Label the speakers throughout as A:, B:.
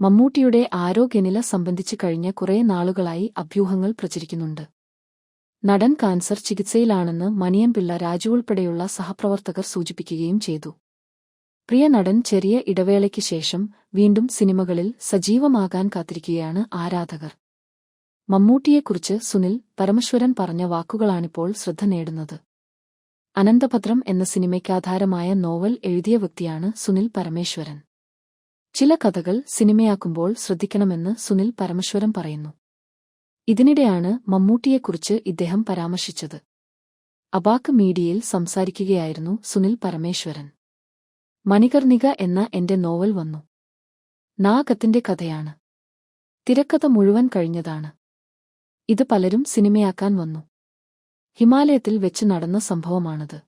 A: മമ്മൂട്ടിയുടെ ആരോഗ്യനില സംബന്ധിച്ച് കഴിഞ്ഞ കുറേ നാളുകളായി അഭ്യൂഹങ്ങൾ പ്രചരിക്കുന്നുണ്ട്. നടൻ കാൻസർ ചികിത്സയിലാണെന്ന് മണിയംപിള്ള രാജു ഉൾപ്പെടെയുള്ള സഹപ്രവർത്തകർ സൂചിപ്പിക്കുകയും ചെയ്തു. പ്രിയ നടൻ ചെറിയ ഇടവേളയ്ക്ക് ശേഷം വീണ്ടും സിനിമകളിൽ സജീവമാകാൻ കാത്തിരിക്കുകയാണ് ആരാധകർ. മമ്മൂട്ടിയെക്കുറിച്ച് സുനിൽ പരമശ്വരൻ പറഞ്ഞ വാക്കുകളാണിപ്പോൾ ശ്രദ്ധ നേടുന്നത്. അനന്തഭദ്രം എന്ന സിനിമയ്ക്കാധാരമായ നോവൽ എഴുതിയ വ്യക്തിയാണ് സുനിൽ പരമേശ്വരൻ. ചില കഥകൾ സിനിമയാക്കുമ്പോൾ ശ്രദ്ധിക്കണമെന്ന് സുനിൽ പരമശ്വരം പറയുന്നു. ഇതിനിടെയാണ് മമ്മൂട്ടിയെക്കുറിച്ച് ഇദ്ദേഹം പരാമർശിച്ചത്. അബാക്ക് മീഡിയയിൽ സംസാരിക്കുകയായിരുന്നു സുനിൽ പരമേശ്വരൻ. മണികർണിക എന്ന എന്റെ നോവൽ വന്നു. നാഗത്തിന്റെ കഥയാണ്. തിരക്കഥ മുഴുവൻ കഴിഞ്ഞതാണ്. ഇത് പലരും സിനിമയാക്കാൻ വന്നു. ഹിമാലയത്തിൽ വെച്ച് നടന്ന സംഭവമാണത്.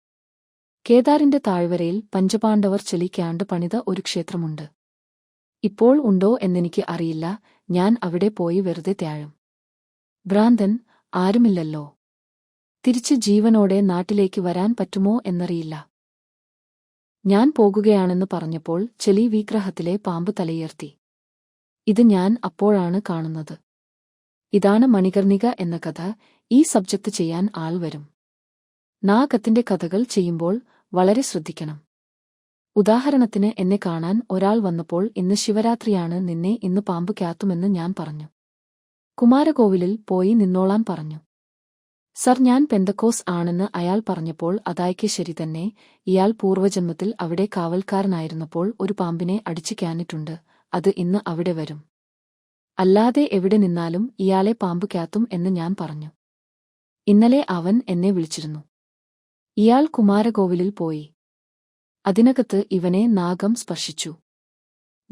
A: കേദാറിന്റെ താഴ്വരയിൽ പഞ്ചപാണ്ഡവർ ചെലിക്കാണ്ട് പണിത ഒരു ക്ഷേത്രമുണ്ട്. ഇപ്പോൾ ഉണ്ടോ എന്നെനിക്ക് അറിയില്ല. ഞാൻ അവിടെ പോയി വെറുതെ ത്യാഴും ഭ്രാന്തൻ ആരുമില്ലല്ലോ. തിരിച്ച് ജീവനോടെ നാട്ടിലേക്ക് വരാൻ പറ്റുമോ എന്നറിയില്ല. ഞാൻ പോകുകയാണെന്ന് പറഞ്ഞപ്പോൾ ചെലി വിഗ്രഹത്തിലെ പാമ്പ് തലയുയർത്തി. ഇത് ഞാൻ അപ്പോഴാണ് കാണുന്നത്. ഇതാണ് മണികർണിക എന്ന കഥ. ഈ സബ്ജക്റ്റ് ചെയ്യാൻ ആൾ വരും. നാഗത്തിന്റെ കഥകൾ ചെയ്യുമ്പോൾ വളരെ ശ്രദ്ധിക്കണം. ഉദാഹരണത്തിന് എന്നെ കാണാൻ ഒരാൾ വന്നപ്പോൾ ഇന്ന് ശിവരാത്രിയാണ് നിന്നെ ഇന്ന് പാമ്പ് കാത്തുമെന്ന് ഞാൻ പറഞ്ഞു. കുമാരകോവിലിൽ പോയി നിന്നോളാൻ പറഞ്ഞു. സർ ഞാൻ പെന്തക്കോസ് ആണെന്ന് അയാൾ പറഞ്ഞപ്പോൾ അതായ്ക്ക് ശരി തന്നെ. ഇയാൾ പൂർവജന്മത്തിൽ അവിടെ കാവൽക്കാരനായിരുന്നപ്പോൾ ഒരു പാമ്പിനെ അടിച്ചു ക്യാനിട്ടുണ്ട്. അത് ഇന്ന് അവിടെ വരും. അല്ലാതെ എവിടെ നിന്നാലും ഇയാളെ പാമ്പ് കാത്തും എന്ന് ഞാൻ പറഞ്ഞു. ഇന്നലെ അവൻ എന്നെ വിളിച്ചിരുന്നു. ഇയാൾ കുമാരകോവിലിൽ പോയി. അതിനകത്ത് ഇവനെ നാഗം സ്പർശിച്ചു.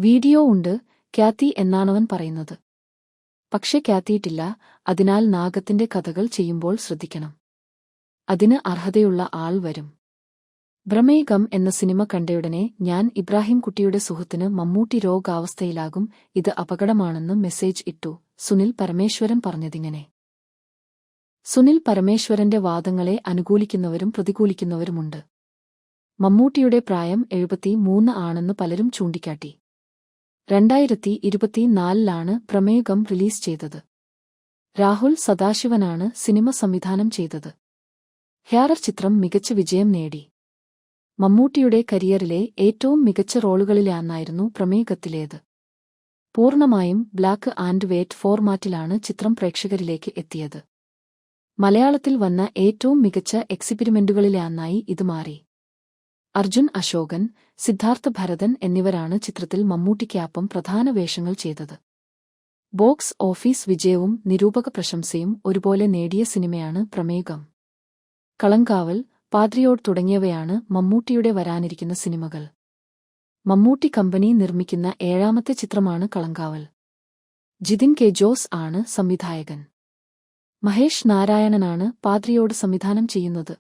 A: വീഡിയോ ഉണ്ട് ക്യാത്തി എന്നാണവൻ പറയുന്നത്. പക്ഷെ ക്യാത്തിയിട്ടില്ല അതിനാൽ നാഗത്തിന്റെ കഥകൾ ചെയ്യുമ്പോൾ ശ്രദ്ധിക്കണം. അതിന് അർഹതയുള്ള ആൾ വരും. ഭ്രമേകം എന്ന സിനിമ കണ്ടയുടനെ ഞാൻ ഇബ്രാഹിം കുട്ടിയുടെ സുഹൃത്തിന് മമ്മൂട്ടി രോഗാവസ്ഥയിലാകും ഇത് അപകടമാണെന്ന് മെസ്സേജ് ഇട്ടു സുനിൽ പരമേശ്വരൻ പറഞ്ഞതിങ്ങനെ. സുനിൽ പരമേശ്വരന്റെ വാദങ്ങളെ അനുകൂലിക്കുന്നവരും പ്രതികൂലിക്കുന്നവരുമുണ്ട്. മമ്മൂട്ടിയുടെ പ്രായം എഴുപത്തി മൂന്ന് ആണെന്ന് പലരും ചൂണ്ടിക്കാട്ടി. രണ്ടായിരത്തി ഇരുപത്തിനാലിലാണ് പ്രമേയകം റിലീസ് ചെയ്തത്. രാഹുൽ സദാശിവനാണ് സിനിമ സംവിധാനം ചെയ്തത്. ഹ്യാറർ ചിത്രം മികച്ച വിജയം നേടി. മമ്മൂട്ടിയുടെ കരിയറിലെ ഏറ്റവും മികച്ച റോളുകളിലാന്നായിരുന്നു പ്രമേയകത്തിലേത് പൂർണമായും ബ്ലാക്ക് ആൻഡ് വേറ്റ് ഫോർമാറ്റിലാണ് ചിത്രം പ്രേക്ഷകരിലേക്ക് എത്തിയത്. മലയാളത്തിൽ വന്ന ഏറ്റവും മികച്ച എക്സിപിരിമെന്റുകളിലാന്നായി ഇത് മാറി. അർജുൻ അശോകൻ സിദ്ധാർത്ഥ ഭരതൻ എന്നിവരാണ് ചിത്രത്തിൽ മമ്മൂട്ടിക്കാപ്പം പ്രധാന വേഷങ്ങൾ ചെയ്തത്. ബോക്സ് ഓഫീസ് വിജയവും നിരൂപക പ്രശംസയും ഒരുപോലെ നേടിയ സിനിമയാണ് പ്രമേകം. കളങ്കാവൽ പാദ്രിയോട് തുടങ്ങിയവയാണ് മമ്മൂട്ടിയുടെ വരാനിരിക്കുന്ന സിനിമകൾ. മമ്മൂട്ടി കമ്പനി നിർമ്മിക്കുന്ന ഏഴാമത്തെ ചിത്രമാണ് കളങ്കാവൽ. ജിതിൻ കെ. ജോസ് ആണ് സംവിധായകൻ. മഹേഷ് നാരായണനാണ് പാദ്രിയോട് സംവിധാനം ചെയ്യുന്നത്.